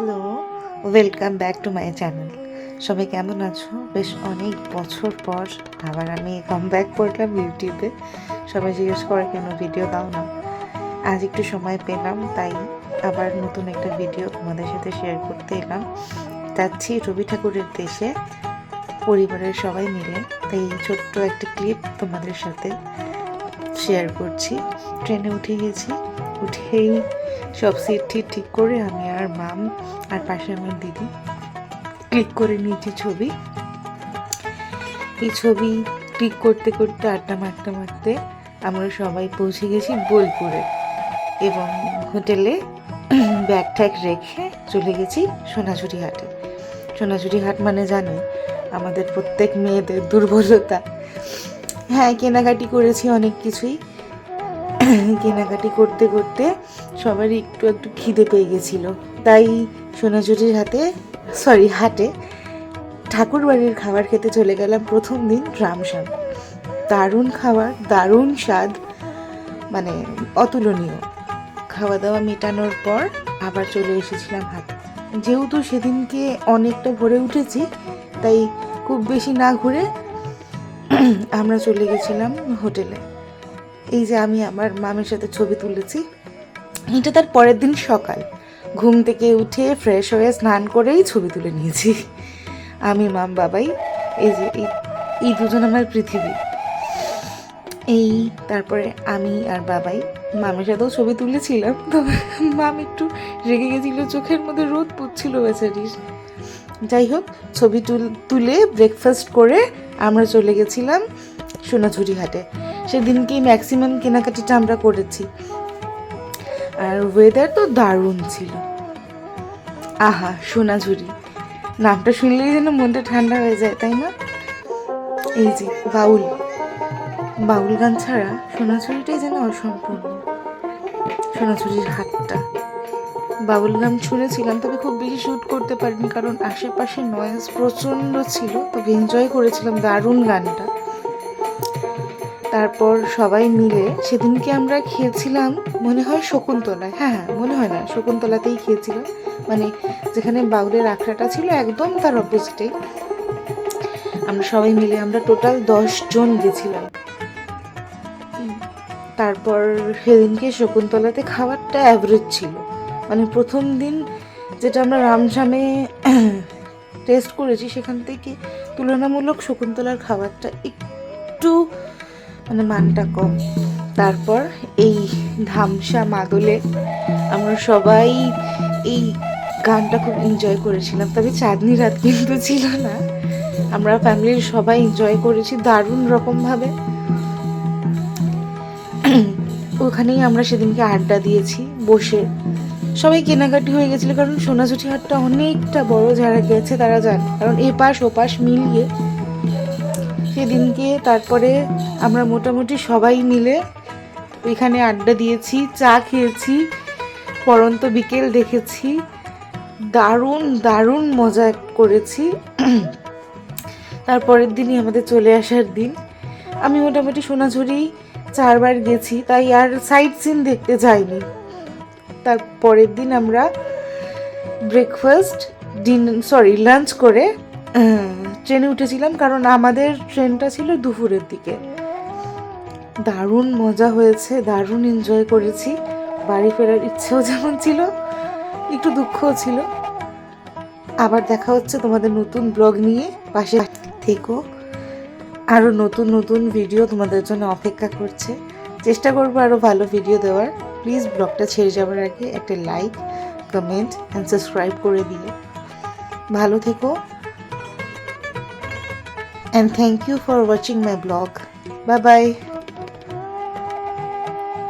Hello, welcome back to my channel. সবাই কেমন আছো? বেশ অনেক বছর পর আবার আমি কাম ব্যাক করলাম ইউটিউবে সবাই জিজ্ঞেস করে কেন ভিডিও দাও না। আজ একটু সময় পেলাম, তাই আবার নতুন একটা ভিডিও তোমাদের সাথে শেয়ার করতে এলাম। যাচ্ছি রবি ঠাকুরের দেশে, পরিবারের সবাই মিলে। তাই এই ছোট্ট একটা ক্লিপ তোমাদের সাথে শেয়ার করছি। ট্রেনে উঠে গেছি উঠেই সব সিট ঠিক ঠিক করে আমি আর মাম আর পাশে আমার দিদি ক্লিক করে নিয়েছি ছবি। এই ছবি ক্লিক করতে করতে আড্ডা মারতে মারতে আমরা সবাই পৌঁছে গেছি বোলপুরে এবং হোটেলে ব্যাগ ট্যাগ রেখে চলে গেছি সোনাঝুরি হাটে। সোনাঝুরি হাট মানে জানো, আমাদের প্রত্যেক মেয়েদের দুর্বলতা। হ্যাঁ কেনাকাটি করেছি অনেক কিছুই। কেনাকাটি করতে করতে সবারই একটু একটু খিদে পেয়ে গেছিল। তাই সোনাঝুরির হাতে সরি হাটে ঠাকুর বাড়ির খাবার খেতে চলে গেলাম প্রথম দিন রামসাম দারুণ খাবার, দারুণ স্বাদ মানে অতুলনীয়। খাওয়া দাওয়া মেটানোর পর আবার চলে এসেছিলাম হাটে। যেহেতু সেদিনকে অনেকটা ভরে উঠেছি, তাই খুব বেশি না ঘুরে আমরা চলে গেছিলাম হোটেলে। এই যে আমি আমার মামের সাথে ছবি তুলেছি, এটা তার পরের দিন সকাল। ঘুম থেকে উঠে ফ্রেশ হয়ে স্নান করেই ছবি তুলে নিয়েছি। আমি, মাম, বাবাই, এই যে এই দুজন আমার পৃথিবী। এই, তারপরে আমি আর বাবাই, মামের সাথেও ছবি তুলেছিলাম। তবে মাম একটু রেগে গেছিল, চোখের মধ্যে রোদ পুচ্ছিল বেচারির। যাই হোক, ছবি তুল, তুলে ব্রেকফাস্ট করে আমরা চলে গেছিলাম সোনাঝুরি হাটে। সেদিনকেই ম্যাক্সিমাম কেনাকাটিটা আমরা করেছি। আর ওয়েদার তো দারুণ ছিল। আহা, সোনাঝুরি। নামটা শুনলেই যেন মনটা ঠান্ডা হয়ে যায়, তাই না? এই যে, বাউল। বাউল গান ছাড়া সোনাঝুরিটাই যেন অসম্পূর্ণ। সোনাঝুরির হাতটা। বাউল গান শুনেছিলাম, তবে খুব বেশি শ্যুট করতে পারিনি, কারণ আশেপাশে নয়েজ প্রচণ্ড ছিল, তবে এনজয় করেছিলাম দারুণ গানটা। তারপর সবাই মিলে সেদিনকে আমরা খেয়েছিলাম মনে হয় শকুন্তলায়। হ্যাঁ হ্যাঁ মনে হয় না শকুন্তলাতেই খেয়েছিলাম। মানে যেখানে বাউলের আখড়াটা ছিল একদম তার অপোজিটেই আমরা সবাই মিলে আমরা টোটাল জন গেছিলাম। তারপর সেদিনকে শকুন্তলাতে খাবারটা অ্যাভারেজ ছিল। মানে প্রথম দিন যেটা আমরা রামসামে টেস্ট করেছি সেখান থেকে তুলনামূলক শকুন্তলার খাবারটা একটু মানে মানটা কম। তারপর এই ধামসা মাদলে আমরা সবাই এই গানটা খুব এনজয় করেছিলাম। তবে চাঁদনি রাত কিন্তু ছিল না। আমরা ফ্যামিলির সবাই এনজয় করেছি দারুণ রকমভাবে। ওখানেই আমরা সেদিনকে আড্ডা দিয়েছি, বসে। সবাই কেনাকাটি হয়ে গেছিল, কারণ সোনাঝুটি হাটটা অনেকটা বড় যারা গেছে তারা জানে। কারণ এপাশ ওপাশ মিলিয়ে সেদিনকে তারপরে আমরা মোটামুটি সবাই মিলে এখানে আড্ডা দিয়েছি, চা খেয়েছি, পরন্ত বিকেল দেখেছি, দারুণ দারুণ মজা করেছি। তারপরের দিনই আমাদের চলে আসার দিন। আমি মোটামুটি সোনাঝুরি চারবার গেছি, তাই আর সাইট সিন দেখতে যাইনি। তার পরের দিন আমরা ব্রেকফাস্ট ডিন সরি লাঞ্চ করে ট্রেনে উঠেছিলাম, কারণ আমাদের ট্রেনটা ছিল দুপুরের দিকে। দারুণ মজা হয়েছে, দারুণ এনজয় করেছি। বাড়ি ফেরার ইচ্ছেও যেমন ছিল, একটু দুঃখও ছিল। আবার দেখা হচ্ছে তোমাদের নতুন ব্লগ নিয়ে। পাশে থেকো। আরও নতুন নতুন ভিডিও তোমাদের জন্য অপেক্ষা করছে। চেষ্টা করব আরও ভালো ভিডিও দেওয়ার। প্লিজ ব্লগটা ছেড়ে যাওয়ার আগে একটা লাইক কমেন্ট অ্যান্ড সাবস্ক্রাইব করে দিও। ভালো থেকো। and thank you for watching my blog. Bye bye.